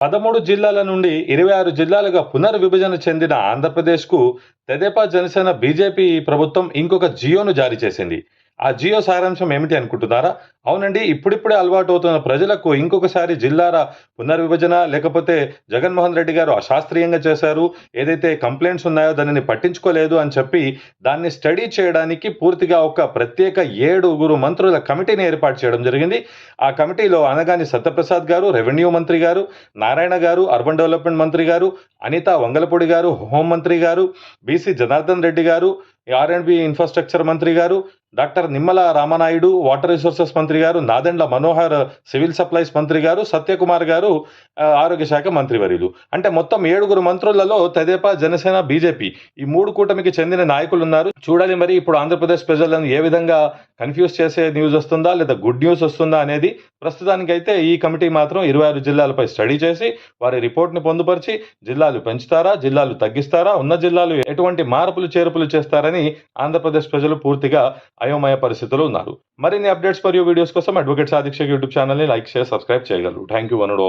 పదమూడు జిల్లాల నుండి ఇరవై ఆరు జిల్లాలుగా పునర్విభజన చెందిన ఆంధ్రప్రదేశ్కు తెదేపా జనసేన బీజేపీ ప్రభుత్వం ఇంకొక జియోను జారీ చేసింది. ఆ జియో సారాంశం ఏమిటి అనుకుంటున్నారా? అవునండి ఇప్పుడిప్పుడే అలవాటు అవుతున్న ప్రజలకు ఇంకొకసారి జిల్లాల పునర్విభజన లేకపోతే జగన్మోహన్ రెడ్డి గారు అశాస్త్రీయంగా చేశారు ఏదైతే కంప్లైంట్స్ ఉన్నాయో దానిని పట్టించుకోలేదు అని చెప్పి దాన్ని స్టడీ చేయడానికి పూర్తిగా ఒక ప్రత్యేక ఏడుగురు మంత్రుల కమిటీని ఏర్పాటు చేయడం జరిగింది. ఆ కమిటీలో అనగాని సత్యప్రసాద్ గారు రెవెన్యూ మంత్రి గారు నారాయణ గారు అర్బన్ డెవలప్మెంట్ మంత్రి గారు అనిత వంగలపూడి గారు హోంమంత్రి గారు బీసీ జనార్దన్ రెడ్డి గారు ఆర్ అండ్ బి ఇన్ఫ్రాస్ట్రక్చర్ మంత్రి గారు doctor Nimmala Ramanaidu water resources మంత్రి గారు నాదెండ్ల మనోహర్ సివిల్ సప్లైస్ మంత్రి గారు సత్యకుమార్ గారు ఆరోగ్య శాఖ మంత్రివర్యులు. అంటే మొత్తం ఏడుగురు మంత్రులలో తెదేపా జనసేన బీజేపీ ఈ మూడు కూటమికి చెందిన నాయకులు ఉన్నారు. చూడాలి మరి ఇప్పుడు ఆంధ్రప్రదేశ్ ప్రజలను ఏ విధంగా కన్ఫ్యూజ్ చేసే న్యూస్ వస్తుందా లేదా గుడ్ న్యూస్ వస్తుందా అనేది ప్రస్తుతానికైతే ఈ కమిటీ మాత్రం ఇరవై ఆరు జిల్లాలపై స్టడీ చేసి వారి రిపోర్ట్ని పొందుపరిచి జిల్లాలు పెంచుతారా జిల్లాలు తగ్గిస్తారా ఉన్న జిల్లాలు ఎటువంటి మార్పులు చేర్పులు చేస్తారని ఆంధ్రప్రదేశ్ ప్రజలు పూర్తిగా అయోమయ పరిస్థితిలో ఉన్నారు. మరిన్ని అప్డేట్స్ మరియు వీడియోస్ కోసం అడ్వకేట్ సాధిక్ష యూట్యూబ్ ఛానల్ని లైక్ షేర్ సబ్స్క్రైబ్ చేయగలరు. Thank you వనుడు